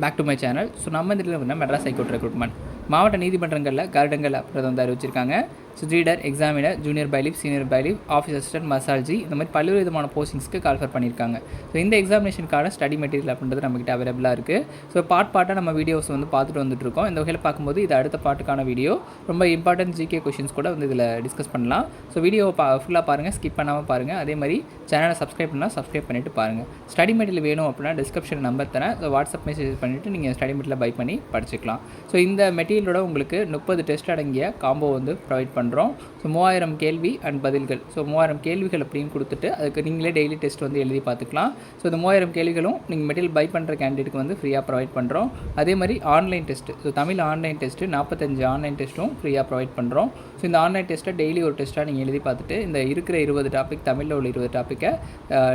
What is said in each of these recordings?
Back to my channel so நம்ம இதில் வந்து மெட்ராஸ் ஹைகோர்ட் ரெக்ரூட்மெண்ட் மாவட்ட நீதிமன்றங்களில் கருடங்கள் அப்படின்றத வந்து அறிவிச்சிருக்காங்க. So reader examiner junior bailiff senior bailiff office assistant masalchi இந்த மாதிரி பல்வேறு விதமான போஸ்டிங்ஸ்க்கு கால்ஃபர் பண்ணியிருக்காங்க ஸோ இந்த எக்ஸாமினேஷனுக்கான ஸ்டடி மெட்டீரியல் அப்படின்றது நம்மகிட்ட அவைலபிளாக இருக்குது ஸோ பார்ட் பார்ட்டாக நம்ம வீடியோஸ் வந்து பார்த்துட்டு வந்துட்டு இருக்கோம். இந்த வகையில் பார்க்கும்போது இது அடுத்த பாட்டுக்கான வீடியோ ரொம்ப இம்பார்ட்டன்ட் ஜிகே கொஷின்ஸ் கூட வந்து இதில் டிஸ்கஸ் பண்ணலாம். ஸோ வீடியோவை பா ஃபுல்லாக பாருங்கள் ஸ்கிப் பண்ணாமல் பாருங்கள் அதே மாதிரி சேனலை சப்ஸ்கிரைப் பண்ணால் சப்ஸ்கிரைப் பண்ணிவிட்டு பாருங்கள் ஸ்டடி மெட்டீரியல் வேணும் அப்படின்னா டிஸ்கிரிப்ஷன் நம்பர் தரேன். ஸோ வாட்ஸ்அப் மெசேஜ் பண்ணிவிட்டு நீங்கள் ஸ்டடி மெட்டீரியல் பை பண்ணி படிச்சுக்கலாம். ஸோ இந்த மெட்டீரியல் மெட்டீரியலோட உங்களுக்கு முப்பது டெஸ்ட் அடங்கிய காம்போ வந்து ப்ரொவைட் பண்ணுறோம் ஸோ மூவாயிரம் கேள்வி அண்ட் பதில்கள். ஸோ மூவாயிரம் கேள்விகள் அப்படின்னு கொடுத்துட்டு அதுக்கு நீங்களே டெய்லி டெஸ்ட் வந்து எழுதி பார்த்துக்கலாம். ஸோ இந்த மூவாயிரம் கேள்விகளும் நீங்கள் மெட்டீரியல் பை பண்ணுற கேண்டிடேட்டுக்கு வந்து ஃப்ரீயாக ப்ரொவைட் பண்ணுறோம் அதே மாதிரி online test so Tamil online test நாற்பத்தஞ்சு ஆன்லைன் டெஸ்ட்டும் ஃப்ரீயாக ப்ரொவைட் பண்ணுறோம் ஸோ இந்த ஆன்லைன் டெஸ்ட்டை டெய்லி ஒரு டெஸ்ட்டாக நீங்கள் எழுதி பார்த்துட்டு இந்த இருக்கிற இருபது டாபிக் தமிழில் உள்ள இருபது டாப்பிக்கை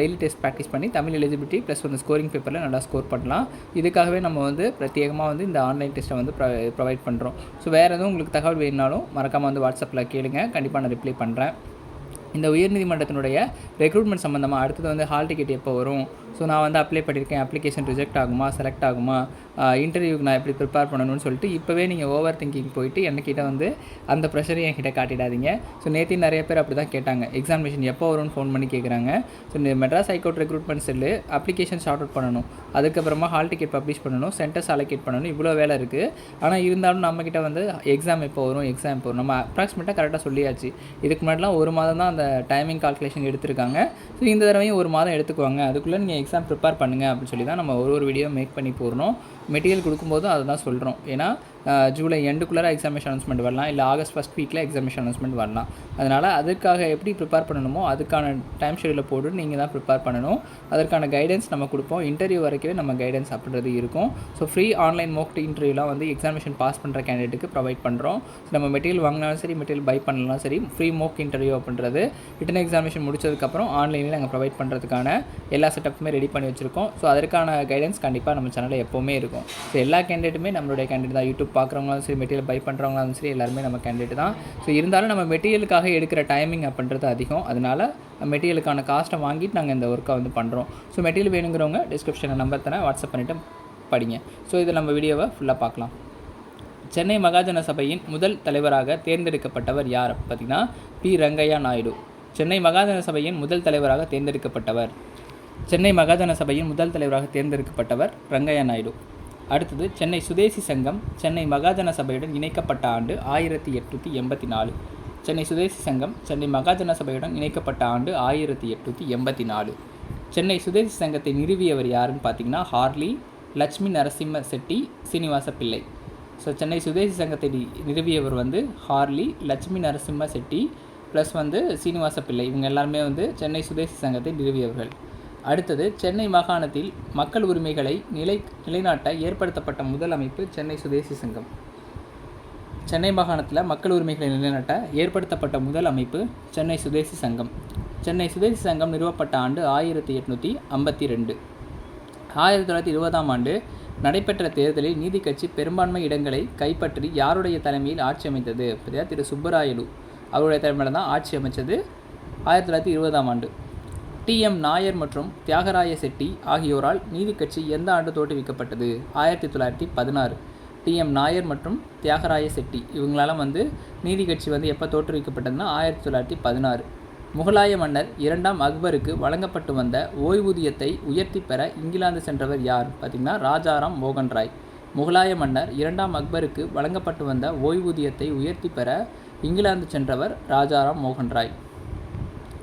டெய்லி டெஸ்ட் ப்ராக்டிஸ் பண்ணி தமிழ் எலிஜிபிலிட்டி ப்ளஸ் வந்து ஸ்கோரிங் பேப்பரில் நல்லா ஸ்கோர் பண்ணலாம். இதுக்காகவே நம்ம வந்து பிரத்யேகமாக வந்து இந்த ஆன்லைன் டெஸ்ட்டை வந்து ப்ரொவைட் பண்ணுறோம். ஸோ வேறு எதுவும் உங்களுக்கு தகவல் வேணுனாலும் மறக்காமல் வந்து வாட்ஸ்அப்பில் கேளுங்க. கண்டிப்பாக நான் ரிப்ளை பண்ணுறேன் இந்த உயர்நீதிமன்றத்தினுடைய ரெக்ரூட்மெண்ட் சம்மந்தமாக அடுத்தது வந்து ஹால் டிக்கெட் எப்போ வரும்? ஸோ நான் வந்து அப்ளை பண்ணியிருக்கேன். அப்ளிகேஷன் ரிஜெக்ட் ஆகுமா? செலக்ட் ஆகுமா? இன்டர்வியூக்கு நான் எப்படி ப்ரிப்பேர் பண்ணணும்னு சொல்லிட்டு இப்போவே நீங்கள் ஓவர் திங்கிங் போயிட்டு என்கிட்ட வந்து அந்த ப்ரெஷரையும் என்கிட்ட காட்டிடாதீங்க. ஸோ நேற்று நிறைய பேர் அப்படி தான் கேட்டாங்க. எக்ஸாமினேஷன் எப்போ வரும்னு ஃபோன் பண்ணி கேட்குறாங்க ஸோ இந்த Madras High Court recruitment cell application sort out பண்ணணும். அதுக்கப்புறமா ஹால் டிக்கெட் பப்ளிஷ் பண்ணணும். சென்டர்ஸ் அலோகேட் பண்ணணும். இவ்வளோ வேலை இருக்குது ஆனால் இருந்தாலும் நம்மக்கிட்ட வந்து எக்ஸாம் எப்போ வரும்? எக்ஸாம் எப்போ வரும்? நம்ம அப்ராக்சிமேட்டாக கரெக்டாக சொல்லியாச்சு. இதுக்கு முன்னாடிலாம் ஒரு மாதம் தான் அந்த டைமிங் கால்குலேஷன் எடுத்திருக்காங்க. ஸோ இந்த தடவையும் ஒரு மாதம் எடுத்துக்குவாங்க அதுக்குள்ளே நீங்கள் எக்ஸாம் ப்ரிப்பேர் பண்ணுங்கள் அப்படின்னு சொல்லி தான் நம்ம ஒரு ஒரு வீடியோ மேக் பண்ணி போடணும். மெட்டீரியல் கொடுக்கும்போதும் அதை தான் சொல்கிறோம் ஏன்னா ஜூலை எண்டுக்குள்ளே எக்ஸாமினேஷன் அனௌன்ஸ்மெண்ட் வரலாம். இல்லை ஆகஸ்ட் ஃபஸ்ட் வீக்கில் எக்ஸாமினேஷன் அனௌன்ஸ்மெண்ட் வரலாம். அதனால் அதுக்காக எப்படி ப்ரிப்பேர் பண்ணணுமோ அதுக்கான டைம் ஷெடியூலில் போட்டு நீங்கள் தான் ப்ரிப்பேர் பண்ணணும். அதற்கான கைடன்ஸ் நம்ம கொடுப்போம். இன்டர்வியூ வரைக்கும் நம்ம கைடன்ஸ் அப்படின்றது இருக்கும். ஸோ ஃப்ரீ ஆன்லைன் மோக் இன்டர்வியூலாம் வந்து எக்ஸாமினேஷன் பாஸ் பண்ணுற கேண்டிடேட்டுக்கு ப்ரொவைட் பண்ணுறோம் நம்ம மெட்டீரியல் வாங்கினாலும் சரி மெட்டீரியல் பை பண்ணலாம் சரி ஃப்ரீ மோக் இன்டர்வியூ அப்படின்றது ரிட்டன் எக்ஸாமினேஷன் முடிச்சதுக்கப்புறம் ஆன்லைனில் நாங்கள் ப்ரொவைட் பண்ணுறதுக்கான எல்லா செட்டப்புமே ரெடி பண்ணி வச்சுருக்கோம். ஸோ அதற்கான கைடன்ஸ் கண்டிப்பாக நம்ம சேனலில் எப்போவுமே இருக்கும். ஸோ எல்லா கேண்டிடேட்டுமே நம்மளுடைய கேண்டிடேட் தான். யூடியூப் பார்க்குறவங்களும் சரி மெட்டீரியல் பை பண்ணுறவங்களும் சரி எல்லாருமே நம்ம கேண்டிடேட் தான். ஸோ இருந்தாலும் நம்ம மெட்டீரியலுக்காக எடுக்கிற டைமிங் அப்படின்றது அதிகம். அதனால் மெட்டீரியலுக்கான காஸ்ட்டை வாங்கிட்டு நாங்கள் இந்த ஒர்க்கை வந்து பண்ணுறோம் ஸோ மெட்டீரியல் வேணுங்கிறவங்க டிஸ்கிரிப்ஷனில் நம்பர் தரேன். வாட்ஸ்அப் பண்ணிவிட்டு படிங்க. ஸோ இதில் நம்ம வீடியோவை ஃபுல்லாக பார்க்கலாம். சென்னை மகாஜன சபையின் முதல் தலைவராக தேர்ந்தெடுக்கப்பட்டவர் யார் பார்த்திங்கன்னா பி. ரங்கையா நாயுடு. சென்னை மகாஜன சபையின் முதல் தலைவராக தேர்ந்தெடுக்கப்பட்டவர். சென்னை மகாஜன சபையின் முதல் தலைவராக தேர்ந்தெடுக்கப்பட்டவர் ரங்கையா நாயுடு. அடுத்தது சென்னை சுதேசி சங்கம் சென்னை மகாஜன சபையுடன் இணைக்கப்பட்ட ஆண்டு ஆயிரத்தி எட்நூற்றி எண்பத்தி நாலு சென்னை சுதேசி சங்கம் சென்னை மகாஜன சபையுடன் இணைக்கப்பட்ட ஆண்டு ஆயிரத்தி எட்நூற்றி எண்பத்தி நாலு சென்னை சுதேசி சங்கத்தை நிறுவியவர் யாருன்னு பார்த்தீங்கன்னா ஹார்லி லட்சுமி நரசிம்ம செட்டி சீனிவாச பிள்ளை. ஸோ சென்னை சுதேசி சங்கத்தை நிறுவியவர் வந்து ஹார்லி லட்சுமி நரசிம்ம செட்டி ப்ளஸ் வந்து சீனிவாச பிள்ளை. இவங்க எல்லாருமே வந்து சென்னை சுதேசி சங்கத்தை நிறுவியவர்கள். அடுத்தது சென்னை மாகாணத்தில் மக்கள் உரிமைகளை நிலை நிலைநாட்ட ஏற்படுத்தப்பட்ட முதல் அமைப்பு சென்னை சுதேசி சங்கம். சென்னை மாகாணத்தில் மக்கள் உரிமைகளை நிலைநாட்ட ஏற்படுத்தப்பட்ட முதல் அமைப்பு சென்னை சுதேசி சங்கம். சென்னை சுதேசி சங்கம் நிறுவப்பட்ட ஆண்டு ஆயிரத்தி எட்நூற்றி ஐம்பத்தி ரெண்டு ஆயிரத்தி தொள்ளாயிரத்தி இருபதாம் ஆண்டு நடைபெற்ற தேர்தலில் நீதி கட்சி பெரும்பான்மை இடங்களை கைப்பற்றி யாருடைய தலைமையில் ஆட்சி அமைத்தது திரு. சுப்பராயலு அவருடைய தலைமையில் தான் ஆட்சி அமைச்சது ஆயிரத்தி தொள்ளாயிரத்தி இருபதாம் ஆண்டு. டி. எம். நாயர் மற்றும் தியாகராய செட்டி ஆகியோரால் நீதி கட்சி எந்த ஆண்டு தோற்றுவிக்கப்பட்டது? ஆயிரத்தி தொள்ளாயிரத்தி பதினாறு. டி. எம். நாயர் மற்றும் தியாகராய செட்டி இவங்களால வந்து நீதி கட்சி வந்து எப்போ தோற்றுவிக்கப்பட்டதுன்னா ஆயிரத்தி தொள்ளாயிரத்தி பதினாறு. முகலாய மன்னர் இரண்டாம் அக்பருக்கு வழங்கப்பட்டு வந்த ஓய்வூதியத்தை உயர்த்தி பெற இங்கிலாந்து சென்றவர் யார்? பார்த்திங்கன்னா ராஜாராம் மோகன் ராய். முகலாய மன்னர் இரண்டாம் அக்பருக்கு வழங்கப்பட்டு வந்த ஓய்வூதியத்தை உயர்த்தி பெற இங்கிலாந்து சென்றவர் ராஜாராம் மோகன் ராய்.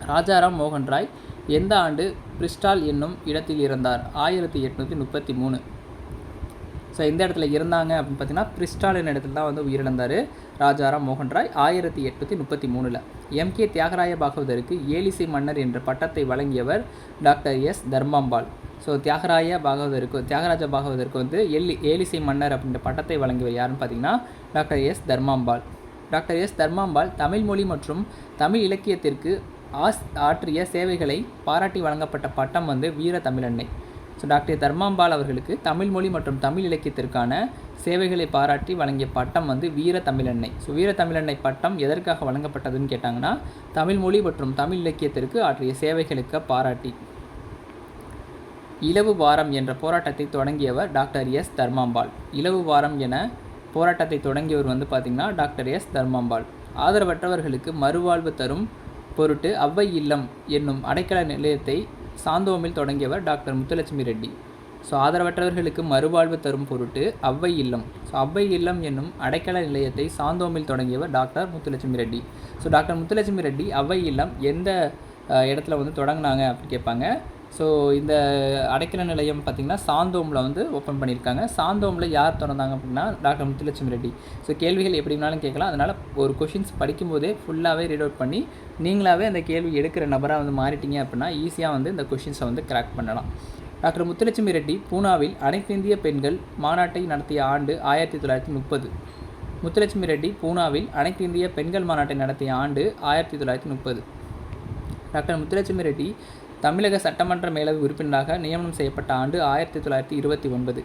ராஜாராம் மோகன் ராய் எந்த ஆண்டு பிரிஸ்டால் என்னும் இடத்தில் இருந்தார் ஆயிரத்தி எட்நூற்றி முப்பத்தி மூணு. ஸோ எந்த இடத்துல இருந்தாங்க அப்படின்னு பார்த்தீங்கன்னா பிரிஸ்டால் என்ற இடத்துல தான் வந்து உயிரிழந்தார் ராஜாராம் மோகன் ராய் ஆயிரத்தி எட்நூற்றி முப்பத்தி மூணில். எம் கே தியாகராய பாகவதருக்கு ஏலிசை மன்னர் என்ற பட்டத்தை வழங்கியவர் doctor S Dharmambal. So Thyagaraja பாகவதருக்கு Thyagaraja பாகவதருக்கு வந்து எல்லி ஏலிசை மன்னர் அப்படின்ற பட்டத்தை வழங்கியவர் யாருன்னு பார்த்தீங்கன்னா doctor S Dharmambal. Doctor S Dharmambal Tamil மொழி மற்றும் தமிழ் இலக்கியத்திற்கு ஆஸ் ஆற்றிய சேவைகளை பாராட்டி வழங்கப்பட்ட பட்டம் வந்து வீர தமிழன்னை ஸோ டாக்டர் தர்மாம்பாள் அவர்களுக்கு தமிழ் மொழி மற்றும் தமிழ் இலக்கியத்திற்கான சேவைகளை பாராட்டி வழங்கிய பட்டம் வந்து வீர தமிழன்னை ஸோ வீர தமிழன்னை பட்டம் எதற்காக வழங்கப்பட்டதுன்னு கேட்டாங்கன்னா தமிழ் மொழி மற்றும் தமிழ் இலக்கியத்திற்கு ஆற்றிய சேவைகளுக்கு பாராட்டி. இலவு வாரம் என்ற போராட்டத்தை தொடங்கியவர் டாக்டர் எஸ். தர்மாம்பாள் இலவு வாரம் என போராட்டத்தை தொடங்கியவர் வந்து பார்த்திங்கன்னா டாக்டர் எஸ். தர்மாம்பாள் ஆதரவற்றவர்களுக்கு மறுவாழ்வு தரும் பொருட்டு அவ்வை இல்லம் என்னும் அடைக்கல நிலையத்தை சாந்தோமில் தொடங்கியவர் டாக்டர் முத்துலட்சுமி ரெட்டி. ஸோ ஆதரவற்றவர்களுக்கு மறுவாழ்வு தரும் பொருட்டு அவ்வை இல்லம். ஸோ அவ்வை இல்லம் என்னும் அடைக்கல நிலையத்தை சாந்தோமில் தொடங்கியவர் doctor Muthulakshmi Reddy. So doctor Muthulakshmi Reddy Avvai Illam எந்த இடத்துல வந்து தொடங்கினாங்க அப்படின்னு கேட்பாங்க. ஸோ இந்த அடைக்கல நிலையம் பார்த்திங்கன்னா சாந்தோமில் வந்து ஓப்பன் பண்ணியிருக்காங்க. சாந்தோமில் யார் திறந்தாங்க அப்படின்னா டாக்டர் முத்துலட்சுமி ரெட்டி. ஸோ கேள்விகள் எப்படி வேணாலும் கேட்கலாம். அதனால் ஒரு கொஷின்ஸ் படிக்கும்போதே ஃபுல்லாகவே ரீட் அவுட் பண்ணி நீங்களாகவே அந்த கேள்வி எடுக்கிற நபராக வந்து மாறிட்டீங்க அப்படின்னா ஈஸியாக வந்து இந்த கொஷின்ஸை வந்து கிராக் பண்ணலாம். டாக்டர் முத்துலட்சுமி ரெட்டி பூனாவில் அனைத்து இந்திய பெண்கள் மாநாட்டை நடத்திய ஆண்டு ஆயிரத்தி தொள்ளாயிரத்தி முப்பது. முத்துலட்சுமி ரெட்டி பூனாவில் அனைத்து இந்திய பெண்கள் மாநாட்டை நடத்திய ஆண்டு ஆயிரத்தி தொள்ளாயிரத்தி முப்பது. டாக்டர் முத்துலட்சுமி ரெட்டி தமிழக சட்டமன்ற மேலவை உறுப்பினராக நியமனம் செய்யப்பட்ட ஆண்டு ஆயிரத்தி தொள்ளாயிரத்தி இருபத்தி ஒன்பது.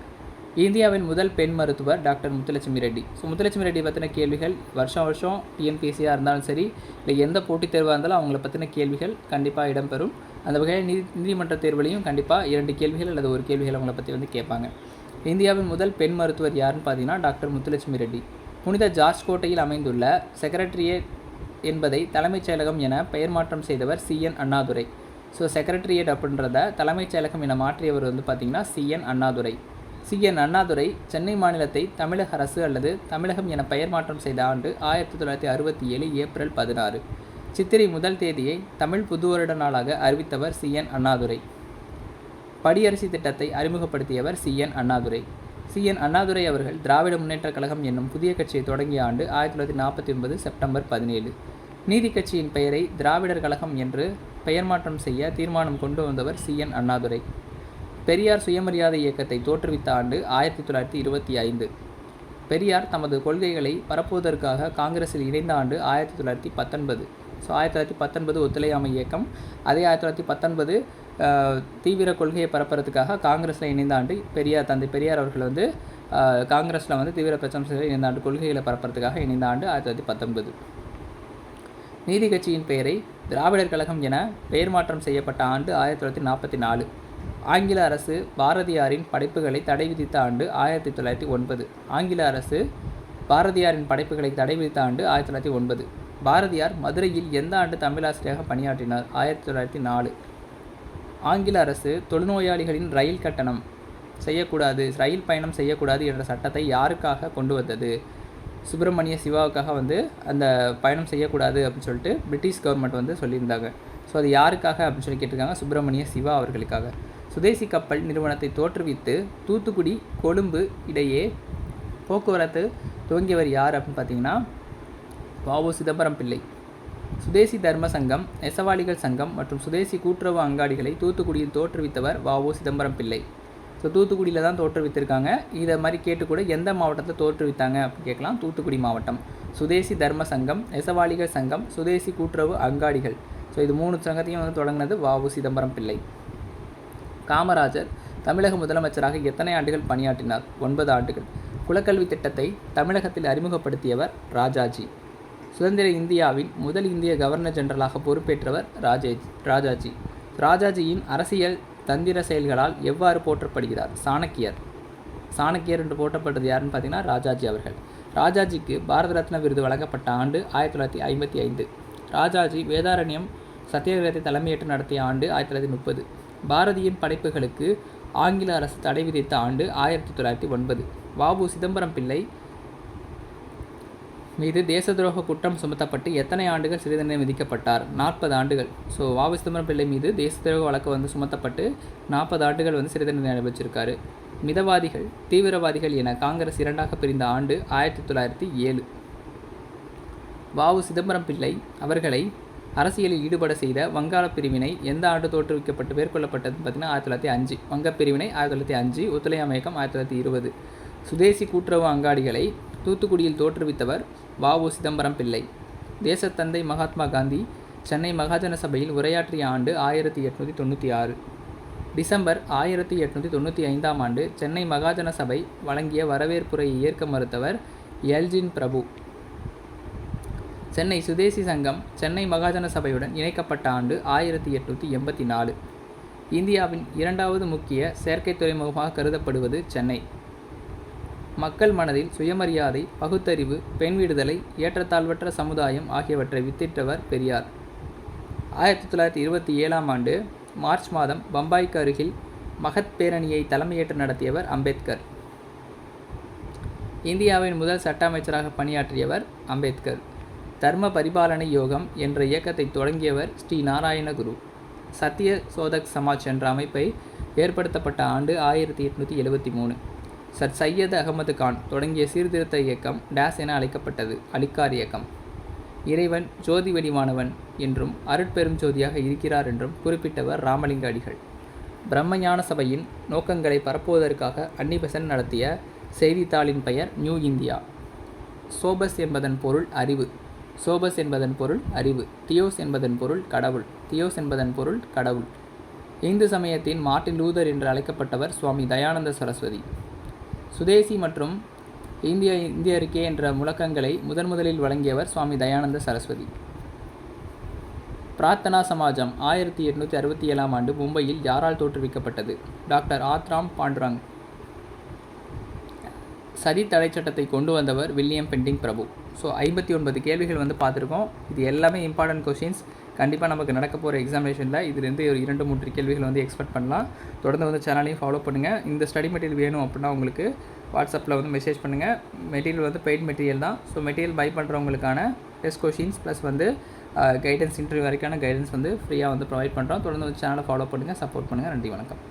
இந்தியாவின் முதல் பெண் மருத்துவர் டாக்டர் முத்துலட்சுமி ரெட்டி. ஸோ முத்துலட்சுமி ரெட்டி பற்றின கேள்விகள் வருஷம் வருஷம் டிஎன்பிஎஸ்சியாக இருந்தாலும் சரி இல்லை எந்த போட்டித் தேர்வாக இருந்தாலும் அவங்கள பற்றின கேள்விகள் கண்டிப்பாக இடம்பெறும். அந்த வகையில் நீதி நீதிமன்ற தேர்வுலையும் கண்டிப்பாக இரண்டு கேள்விகள் அல்லது ஒரு கேள்விகள் அவங்கள பற்றி வந்து கேட்பாங்க. இந்தியாவின் முதல் பெண் மருத்துவர் யாருன்னு பார்த்தீங்கன்னா டாக்டர் முத்துலட்சுமி ரெட்டி. புனித ஜார்ஜ் கோட்டையில் அமைந்துள்ள செக்ரட்டரியேட் என்பதை தலைமைச் செயலகம் என பெயர் மாற்றம் செய்தவர் சிஎன் அண்ணாதுரை. ஸோ செக்ரட்டரியேட் அப்படின்றத தலைமைச் செயலகம் என மாற்றியவர் வந்து பார்த்திங்கன்னா சிஎன் அண்ணாதுரை. சிஎன் அண்ணாதுரை சென்னை மாநிலத்தை தமிழக அரசு அல்லது தமிழகம் என பெயர் மாற்றம் செய்த ஆண்டு ஆயிரத்தி தொள்ளாயிரத்தி அறுபத்தி ஏழு ஏப்ரல் பதினாறு. சித்திரை முதல் தேதியை தமிழ் புது வருட நாளாக அறிவித்தவர் சிஎன் அண்ணாதுரை. படியரசி திட்டத்தை அறிமுகப்படுத்தியவர் C N Annadurai. C N Annadurai அவர்கள் திராவிட முன்னேற்றக் கழகம் என்னும் புதிய கட்சியை தொடங்கிய ஆண்டு ஆயிரத்தி தொள்ளாயிரத்தி நாற்பத்தி ஒன்பது செப்டம்பர் பதினேழு. நீதி கட்சியின் பெயரை திராவிடர் கழகம் என்று பெயர் மாற்றம் செய்ய தீர்மானம் கொண்டு வந்தவர் சிஎன் அண்ணாதுரை. பெரியார் சுயமரியாதை இயக்கத்தை தோற்றுவித்த ஆண்டு ஆயிரத்தி தொள்ளாயிரத்தி இருபத்தி ஐந்து. பெரியார் தமது கொள்கைகளை பரப்புவதற்காக காங்கிரஸில் இணைந்த ஆண்டு ஆயிரத்தி தொள்ளாயிரத்தி பத்தொன்பது. ஸோ ஆயிரத்தி தொள்ளாயிரத்தி பத்தொன்பது ஒத்துழையாமை இயக்கம். அதே ஆயிரத்தி தொள்ளாயிரத்தி பத்தொன்பது தீவிர கொள்கையை பரப்புறதுக்காக காங்கிரஸில் இணைந்த ஆண்டு பெரியார் தந்தை பெரியார் அவர்கள் வந்து காங்கிரஸில் வந்து தீவிர பிரச்சனை இணைந்த ஆண்டு கொள்கைகளை பரப்புறதுக்காக இணைந்த ஆண்டு ஆயிரத்தி தொள்ளாயிரத்தி பத்தொன்பது. நீதி கட்சியின் பெயரை திராவிடர் கழகம் என பெயர் மாற்றம் செய்யப்பட்ட ஆண்டு ஆயிரத்தி தொள்ளாயிரத்தி நாற்பத்தி நாலு. ஆங்கில அரசு பாரதியாரின் படைப்புகளை தடை விதித்த ஆண்டு ஆயிரத்தி தொள்ளாயிரத்தி ஒன்பது. ஆங்கில அரசு பாரதியாரின் படைப்புகளை தடை விதித்த ஆண்டு ஆயிரத்தி தொள்ளாயிரத்தி ஒன்பது. பாரதியார் மதுரையில் எந்த ஆண்டு தமிழாசிரியராக பணியாற்றினார்? ஆயிரத்தி தொள்ளாயிரத்தி நாலு. ஆங்கில அரசு தொழுநோயாளிகளின் ரயில் கட்டணம் செய்யக்கூடாது ரயில் பயணம் செய்யக்கூடாது என்ற சட்டத்தை யாருக்காக கொண்டு வந்தது? சுப்பிரமணிய சிவாவுக்காக வந்து அந்த பயணம் செய்யக்கூடாது அப்படின்னு சொல்லிட்டு பிரிட்டிஷ் கவர்மெண்ட் வந்து சொல்லியிருந்தாங்க. ஸோ அது யாருக்காக அப்படின்னு சொல்லி கேட்டிருக்காங்க? சுப்பிரமணிய சிவா அவர்களுக்காக. சுதேசி கப்பல் நிறுவனத்தை தோற்றுவித்து தூத்துக்குடி கொழும்பு இடையே போக்குவரத்து துவங்கியவர் யார் அப்படின்னு பார்த்தீங்கன்னா வாவு சிதம்பரம் பிள்ளை. சுதேசி தர்ம சங்கம் நெசவாளிகள் சங்கம் மற்றும் சுதேசி கூட்டுறவு அங்காடிகளை தூத்துக்குடியில் தோற்றுவித்தவர் வாவு சிதம்பரம் பிள்ளை. ஸோ தூத்துக்குடியில் தான் தோற்றுவித்திருக்காங்க. இதை மாதிரி கேட்டு கூட எந்த மாவட்டத்தை தோற்றுவித்தாங்க அப்படின்னு கேட்கலாம். தூத்துக்குடி மாவட்டம். சுதேசி தர்ம சங்கம் நெசவாளிகள் சங்கம் சுதேசி கூட்டுறவு அங்காடிகள். ஸோ இது மூணு சங்கத்தையும் வந்து தொடங்கினது வாவு சிதம்பரம் பிள்ளை. காமராஜர் தமிழக முதலமைச்சராக எத்தனை ஆண்டுகள் பணியாற்றினார்? ஒன்பது ஆண்டுகள். குலக்கல்வி திட்டத்தை தமிழகத்தில் அறிமுகப்படுத்தியவர் ராஜாஜி. சுதந்திர இந்தியாவின் முதல் இந்திய கவர்னர் ஜெனரலாக பொறுப்பேற்றவர் ராஜேஜ் ராஜாஜி. ராஜாஜியின் அரசியல் தந்திர செயல்களால் எவ்வாறு போற்றப்படுகிறார்? சாணக்கியர். சாணக்கியர் என்று போற்றப்பட்டது யாருன்னு பார்த்தீங்கன்னா ராஜாஜி அவர்கள். ராஜாஜிக்கு பாரத ரத்னா விருது வழங்கப்பட்ட ஆண்டு ஆயிரத்தி தொள்ளாயிரத்தி ஐம்பத்தி ஐந்து. ராஜாஜி வேதாரண்யம் சத்தியாகிரகத்தை தலைமையேற்று நடத்திய ஆண்டு ஆயிரத்தி தொள்ளாயிரத்தி முப்பது. பாரதியின் படைப்புகளுக்கு ஆங்கில அரசு தடை விதித்த ஆண்டு ஆயிரத்தி தொள்ளாயிரத்தி ஒன்பது. வாபு சிதம்பரம் பிள்ளை மீது தேச துரோக குற்றம் சுமத்தப்பட்டு எத்தனை ஆண்டுகள் சிறை தண்டனை விதிக்கப்பட்டார்? நாற்பது ஆண்டுகள். ஸோ வாவு சிதம்பரம் பிள்ளை மீது தேச துரோக வழக்கு வந்து சுமத்தப்பட்டு நாற்பது ஆண்டுகள் வந்து சிறை தண்டனை அனுபவிச்சிருக்காரு மிதவாதிகள் தீவிரவாதிகள் என காங்கிரஸ் இரண்டாக பிரிந்த ஆண்டு ஆயிரத்தி தொள்ளாயிரத்தி ஏழு. வாவு சிதம்பரம் பிள்ளை அவர்களை அரசியலில் ஈடுபட செய்த வங்காள பிரிவினை எந்த ஆண்டு தோற்றுவிக்கப்பட்டு மேற்கொள்ளப்பட்டதுன்னு பார்த்தீங்கன்னா ஆயிரத்தி தொள்ளாயிரத்தி அஞ்சு. வங்க பிரிவினை ஆயிரத்தி தொள்ளாயிரத்தி அஞ்சு ஒத்துழையாமை இயக்கம் ஆயிரத்தி தொள்ளாயிரத்தி இருபது. சுதேசி கூட்டுறவு அங்காடிகளை தூத்துக்குடியில் தோற்றுவித்தவர் வஉ சிதம்பரம் பிள்ளை. தேசத்தந்தை மகாத்மா காந்தி சென்னை மகாஜன சபையில் உரையாற்றிய ஆண்டு ஆயிரத்தி எட்நூற்றி தொண்ணூற்றி ஆறு. டிசம்பர் ஆயிரத்தி எட்நூற்றி தொண்ணூற்றி ஐந்தாம் ஆண்டு சென்னை மகாஜன சபை வழங்கிய வரவேற்புரையை ஏற்க மறுத்தவர் எல்ஜின் பிரபு. சென்னை சுதேசி சங்கம் சென்னை மகாஜன சபையுடன் இணைக்கப்பட்ட ஆண்டு ஆயிரத்தி எட்நூற்றி எண்பத்தி நாலு. இந்தியாவின் இரண்டாவது முக்கிய செயற்கை துறைமுகமாக கருதப்படுவது சென்னை. மக்கள் மனதில் சுயமரியாதை பகுத்தறிவு பெண் விடுதலை ஏற்றத்தாழ்வற்ற சமுதாயம் ஆகியவற்றை வித்திட்டவர் பெரியார். ஆயிரத்தி தொள்ளாயிரத்தி இருபத்தி ஏழாம் ஆண்டு மார்ச் மாதம் பம்பாய்க்கு அருகில் மகத் பேரணியை தலைமையேற்று நடத்தியவர் அம்பேத்கர். இந்தியாவின் முதல் சட்ட அமைச்சராக பணியாற்றியவர் அம்பேத்கர். தர்ம பரிபாலனை யோகம் என்ற இயக்கத்தை தொடங்கியவர் ஸ்ரீ நாராயணகுரு. சத்திய சோதக் சமாஜ் என்ற அமைப்பை ஏற்படுத்தப்பட்ட ஆண்டு ஆயிரத்தி எட்நூற்றி எழுபத்தி மூணு. சர் சையத் அகமது கான் தொடங்கிய சீர்திருத்த இயக்கம் டேஸ் என அழைக்கப்பட்டது அலிக்கார் இயக்கம். இறைவன் ஜோதி வடிவானவன் என்றும் அருட்பெரும் ஜோதியாக இருக்கிறார் என்றும் குறிப்பிட்டவர் ராமலிங்க அடிகள். பிரம்மஞான சபையின் நோக்கங்களை பரப்புவதற்காக அன்னிபெசன் நடத்திய செய்தித்தாளின் பெயர் நியூ இந்தியா. சோபஸ் என்பதன் பொருள் அறிவு. சோபஸ் என்பதன் பொருள் அறிவு. தியோஸ் என்பதன் பொருள் கடவுள். தியோஸ் என்பதன் பொருள் கடவுள். இந்து சமயத்தின் மார்ட்டின் லூதர் என்று அழைக்கப்பட்டவர் சுவாமி தயானந்த சரஸ்வதி. சுதேசி மற்றும் இந்திய இந்திய அறிக்கை என்ற முழக்கங்களை முதன் முதலில் வழங்கியவர் சுவாமி தயானந்த சரஸ்வதி. பிரார்த்தனா சமாஜம் ஆயிரத்தி எட்நூற்றி அறுபத்தி ஏழாம் ஆண்டு மும்பையில் யாரால் தோற்றுவிக்கப்பட்டது? டாக்டர் ஆத்ராம் பாண்டுரங். சதி தடை சட்டத்தை கொண்டு வந்தவர் வில்லியம் பெண்டிங் பிரபு. ஸோ ஐம்பத்தி ஒன்பது கேள்விகள் வந்து பார்த்துருக்கோம். இது எல்லாமே இம்பார்ட்டன்ட் கொஷின்ஸ் கண்டிப்பாக நமக்கு நடக்க போகிற எக்ஸாமினேஷனில் இதுலேருந்து ஒரு இரண்டு மூன்று கேள்விகள் வந்து எக்ஸ்பெக்ட் பண்ணலாம். தொடர்ந்து வந்து சேனலையும் ஃபாலோ பண்ணுங்கள் இந்த ஸ்டடி மெட்டீரியல் வேணும் அப்படின்னா உங்களுக்கு வாட்ஸ்அப்பில் வந்து மெசேஜ் பண்ணுங்கள் மெட்டீரியல் வந்து பெய்ட் மெட்டீரியல் தான். ஸோ மெட்டீரியல் பை பண்ணுறவங்களுக்கான டெஸ்ட் கொஷின்ஸ் ப்ளஸ் வந்து கைடன்ஸ் இன்டர்வியூ வரைக்கான கைடன்ஸ் வந்து ஃப்ரீயாக வந்து ப்ரொவைட் பண்ணுறோம் தொடர்ந்து வந்து சேனலை ஃபாலோ பண்ணுங்கள் சப்போர்ட் பண்ணுங்கள் நன்றி வணக்கம்.